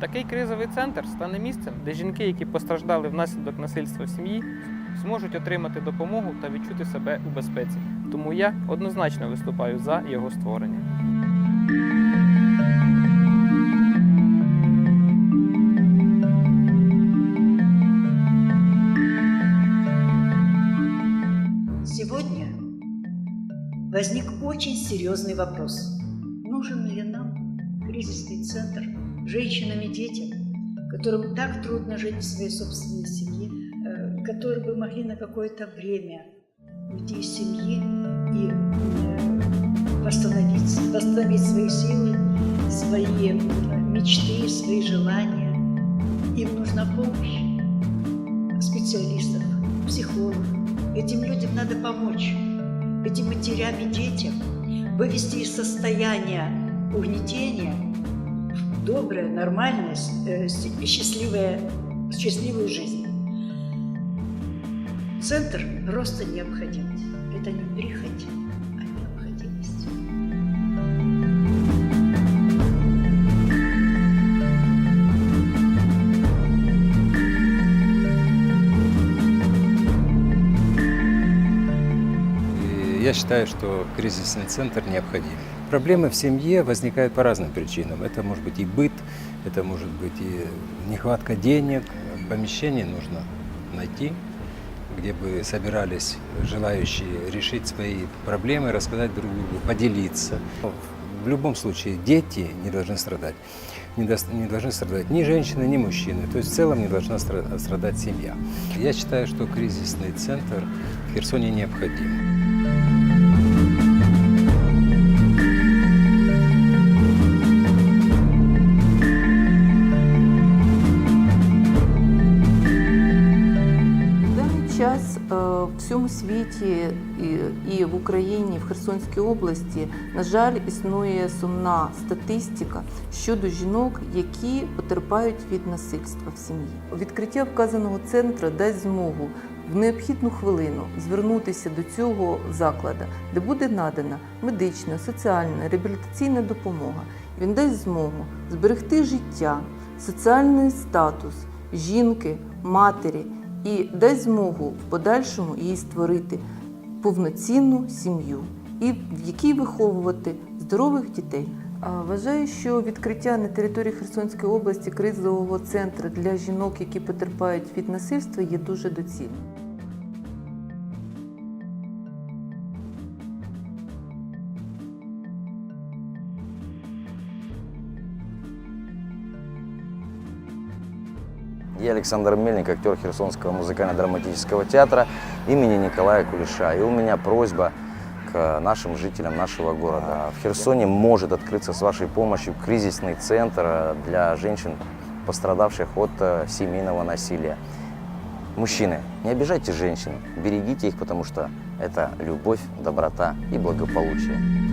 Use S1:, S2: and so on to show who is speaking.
S1: Такий кризовий центр стане місцем, де жінки, які постраждали внаслідок насильства в сім'ї, зможуть отримати допомогу та відчути себе у безпеці. Тому я однозначно виступаю за його створення.
S2: Сегодня возник очень серьезный вопрос. Нужен ли нам кризисный центр женщинам и детям, которым так трудно жить в своей собственной семье, э, которые бы могли на какое-то время уйти из семьи и э, восстановить, восстановить свои силы, свои э, мечты, свои желания. Им нужна помощь специалистов, психологов. Этим людям надо помочь. Этим матерям и детям вывести из состояния угнетения нормальное, с- э, с- счастливое, счастливую жизнь. Центр просто необходимость. Это не прихоть, а необходимость.
S3: И я считаю, что кризисный центр необходим. Проблемы в семье возникают по разным причинам. Это может быть и быт, это может быть и нехватка денег. Помещение нужно найти, где бы собирались желающие решить свои проблемы, рассказать друг другу, поделиться. В любом случае дети не должны страдать. Не, дос- не должны страдать ни женщины, ни мужчины. То есть в целом не должна стра- страдать семья. Я считаю, что кризисный центр в Херсоне необходим.
S4: В всьому світі і, в Україні, в Херсонській області, на жаль, існує сумна статистика щодо жінок, які потерпають від насильства в сім'ї. Відкриття вказаного центру дасть змогу в необхідну хвилину звернутися до цього закладу, де буде надана медична, соціальна, реабілітаційна допомога. Він дасть змогу зберегти життя, соціальний статус жінки, матері і дасть змогу в подальшому їй створити повноцінну сім'ю і в якій виховувати здорових дітей. Вважаю, що відкриття на території Херсонської області кризового центру для жінок, які потерпають від насильства, є дуже доцільним.
S5: Я Александр Мельник, актер Херсонского музыкально-драматического театра имени Николая Кулеша. И у меня просьба к нашим жителям нашего города. В Херсоне может открыться с вашей помощью кризисный центр для женщин, пострадавших от э, семейного насилия. Мужчины, не обижайте женщин, берегите их, потому что это любовь, доброта и благополучие.